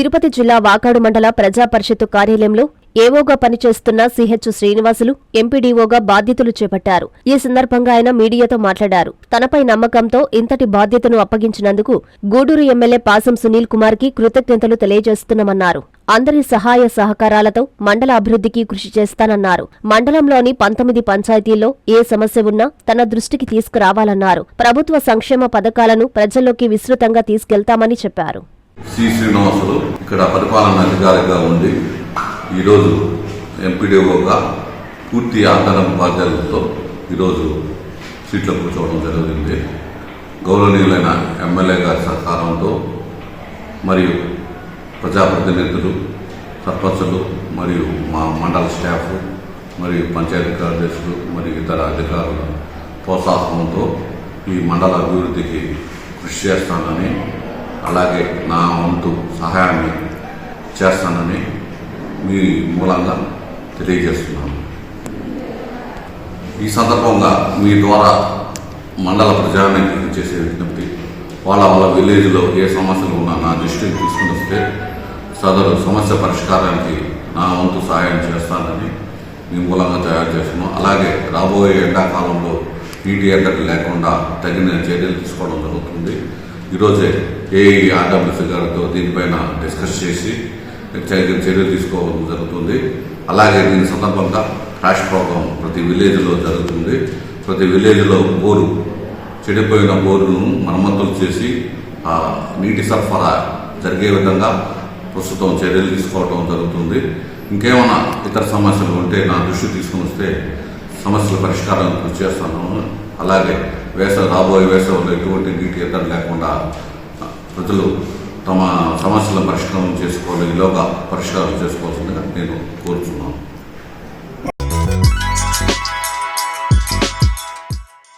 తిరుపతి జిల్లా వాకాడు మండల ప్రజా పరిషత్తు కార్యాలయంలో ఏవోగా పనిచేస్తున్న సిహెచ్ శ్రీనివాసులు ఎంపీడీఓగా బాధ్యతలు చేపట్టారు. ఈ సందర్భంగా ఆయన మీడియాతో మాట్లాడారు. తనపై నమ్మకంతో ఇంతటి బాధ్యతను అప్పగించినందుకు గూడూరు ఎమ్మెల్యే పాసం సునీల్ కుమార్కి కృతజ్ఞతలు తెలియజేస్తున్నామన్నారు. అందరి సహాయ సహకారాలతో మండల అభివృద్ధికి కృషి చేస్తానన్నారు. మండలంలోని పంతొమ్మిది పంచాయతీల్లో ఏ సమస్య ఉన్నా తన దృష్టికి తీసుకురావాలన్నారు. ప్రభుత్వ సంక్షేమ పథకాలను ప్రజల్లోకి విస్తృతంగా తీసుకెళ్తామని చెప్పారు. సి శ్రీనివాసులు ఇక్కడ పరిపాలన అధికారిగా ఉండి ఈరోజు ఎంపీడీఓగా పూర్తి ఆందోళన బాధ్యతలతో ఈరోజు సీట్లో కూర్చోవడం జరిగింది. గౌరవనీయులైన ఎమ్మెల్యే గారి సహకారంతో మరియు ప్రజాప్రతినిధులు సర్పంచులు మరియు మా మండల స్టాఫ్ మరియు పంచాయతీ కార్యదర్శులు మరియు ఇతర అధికారుల ప్రోత్సాహంతో ఈ మండల అభివృద్ధికి కృషి చేస్తానని అలాగే నా వంతు సహాయాన్ని చేస్తానని మీ మూలంగా తెలియజేస్తున్నాను. ఈ సందర్భంగా మీ ద్వారా మండల ప్రజానికి చేసే విజ్ఞప్తి వాళ్ళ వాళ్ళ విలేజ్లో ఏ సమస్యలు ఉన్నా నా దృష్టికి తీసుకుని వస్తే సదరు సమస్య పరిష్కారానికి నా వంతు సహాయం చేస్తానని మీ మూలంగా తయారు చేస్తున్నాం అలాగే రాబోయే ఎండాకాలంలో నీటి ఎద్దడి లేకుండా తగిన చర్యలు తీసుకోవడం జరుగుతుంది. ఈరోజే ఏ ఆర్డబ్ల్యూసీ గారితో దీనిపైన డిస్కస్ చేసి చర్యలు తీసుకోవడం జరుగుతుంది. అలాగే దీని సందర్భంగా క్రాష్ ప్రోగ్రాం ప్రతి విలేజ్లో జరుగుతుంది. ప్రతి విలేజ్లో బోరు చెడిపోయిన బోరును మరమ్మతులు చేసి ఆ నీటి సరఫరా జరిగే విధంగా ప్రస్తుతం చర్యలు తీసుకోవడం జరుగుతుంది. ఇంకేమైనా ఇతర సమస్యలు ఉంటే నా దృష్టి తీసుకుని వస్తే సమస్యల పరిష్కారం కృషి చేస్తాను. అలాగే వేసవి రాబోయే వేసవిలో ఎటువంటి నీటి ఎద్దడి లేకుండా ప్రజలు తమ సమస్యలను పరిష్కారం చేసుకోవాలి ఈలోగా పరిష్కారం చేసుకోవాల్సిందిగా నేను కోరుతున్నాను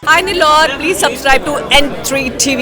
Hi Lord. please subscribe to N3 TV.